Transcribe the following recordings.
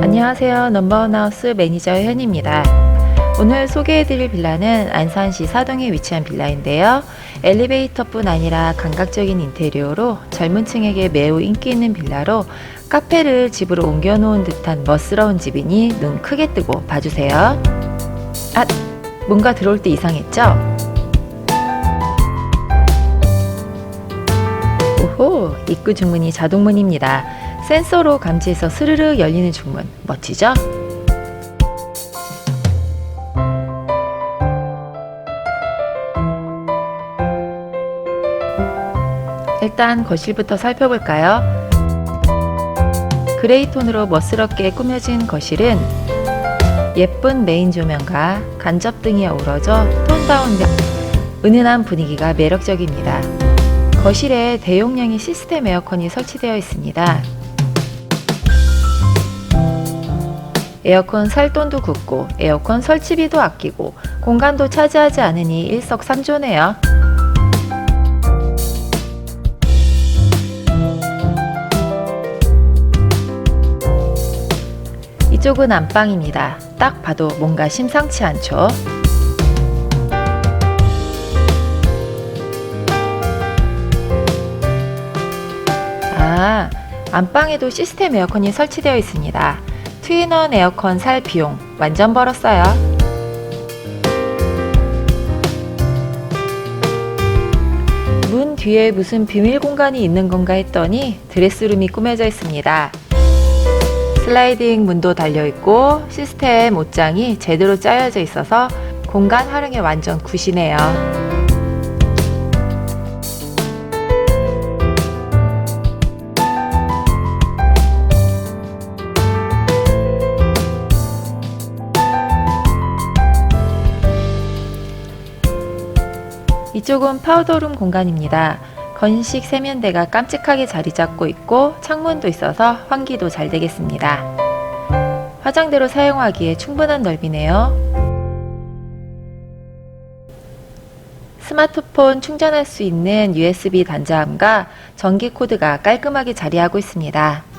안녕하세요. 넘버원 하우스 매니저 현입니다. 오늘 소개해드릴 빌라는 안산시 사동에 위치한 빌라인데요. 엘리베이터뿐 아니라 감각적인 인테리어로 젊은 층에게 매우 인기 있는 빌라로 카페를 집으로 옮겨놓은 듯한 멋스러운 집이니 눈 크게 뜨고 봐주세요. 아, 뭔가 들어올 때 이상했죠? 오호, 입구 중문이 자동문입니다. 센서로 감지해서 스르르 열리는 중문. 멋지죠? 일단 거실부터 살펴볼까요? 그레이 톤으로 멋스럽게 꾸며진 거실은 예쁜 메인 조명과 간접등이 어우러져 톤 다운된 은은한 분위기가 매력적입니다. 거실에 대용량의 시스템 에어컨이 설치되어 있습니다. 에어컨 살 돈도 굳고 에어컨 설치비도 아끼고 공간도 차지하지 않으니 일석삼조네요. 이쪽은 안방입니다. 딱 봐도 뭔가 심상치 않죠? 아, 안방에도 시스템 에어컨이 설치되어 있습니다. 트윈원 에어컨 살 비용 완전 벌었어요. 문 뒤에 무슨 비밀 공간이 있는 건가 했더니 드레스룸이 꾸며져 있습니다. 슬라이딩 문도 달려 있고 시스템 옷장이 제대로 짜여져 있어서 공간 활용에 완전 굿이네요. 이쪽은 파우더룸 공간입니다. 건식 세면대가 깜찍하게 자리 잡고 있고 창문도 있어서 환기도 잘 되겠습니다. 화장대로 사용하기에 충분한 넓이네요. 스마트폰 충전할 수 있는 USB 단자함과 전기 코드가 깔끔하게 자리하고 있습니다.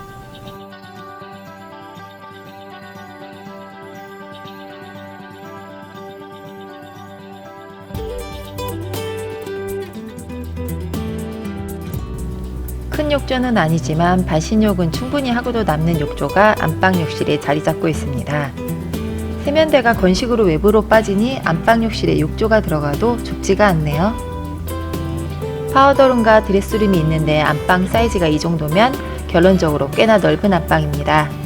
큰 욕조는 아니지만 반신욕은 충분히 하고도 남는 욕조가 안방 욕실에 자리 잡고 있습니다. 세면대가 건식으로 외부로 빠지니 안방 욕실에 욕조가 들어가도 좁지가 않네요. 파우더룸과 드레스룸이 있는데 안방 사이즈가 이 정도면 결론적으로 꽤나 넓은 안방입니다.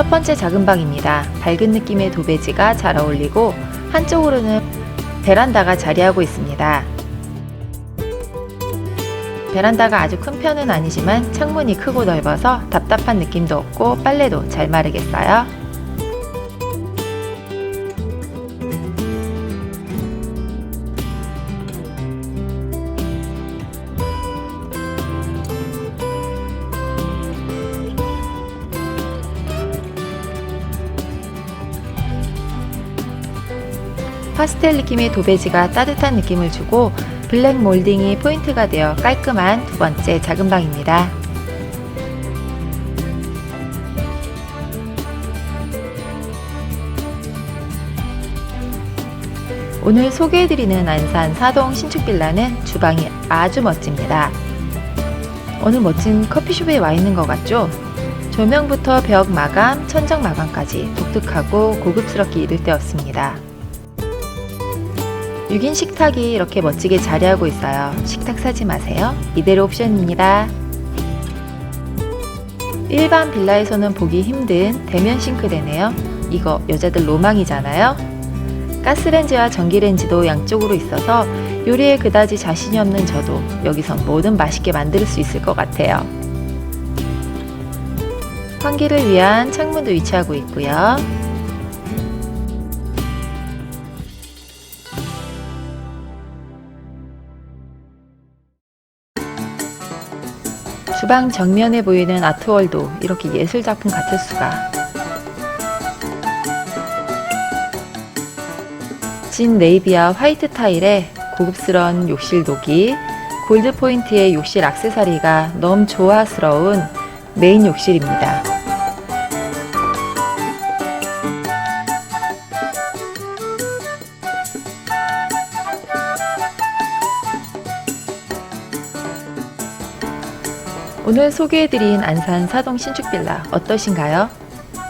첫 번째 작은 방입니다. 밝은 느낌의 도배지가 잘 어울리고 한쪽으로는 베란다가 자리하고 있습니다. 베란다가 아주 큰 편은 아니지만 창문이 크고 넓어서 답답한 느낌도 없고 빨래도 잘 마르겠어요. 파스텔 느낌의 도배지가 따뜻한 느낌을 주고 블랙 몰딩이 포인트가 되어 깔끔한 두 번째 작은 방입니다. 오늘 소개해드리는 안산 사동 신축 빌라는 주방이 아주 멋집니다. 어느 멋진 커피숍에 와 있는 것 같죠? 조명부터 벽 마감, 천정 마감까지 독특하고 고급스럽게 이룰 때였습니다. 6인 식탁이 이렇게 멋지게 자리하고 있어요. 식탁 사지 마세요. 이대로 옵션입니다. 일반 빌라에서는 보기 힘든 대면 싱크대네요. 이거 여자들 로망이잖아요. 가스렌지와 전기렌지도 양쪽으로 있어서 요리에 그다지 자신이 없는 저도 여기선 뭐든 맛있게 만들 수 있을 것 같아요. 환기를 위한 창문도 위치하고 있고요. 주방 정면에 보이는 아트월도 이렇게 예술 작품 같을 수가. 진 네이비와 화이트 타일에 고급스러운 욕실 도기, 골드 포인트의 욕실 액세서리가 너무 조화스러운 메인 욕실입니다. 오늘 소개해드린 안산 사동 신축 빌라 어떠신가요?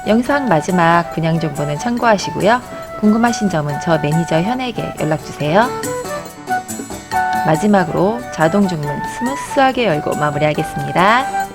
영상 마지막 분양 정보는 참고하시고요. 궁금하신 점은 저 매니저 현에게 연락주세요. 마지막으로 자동 중문 스무스하게 열고 마무리하겠습니다.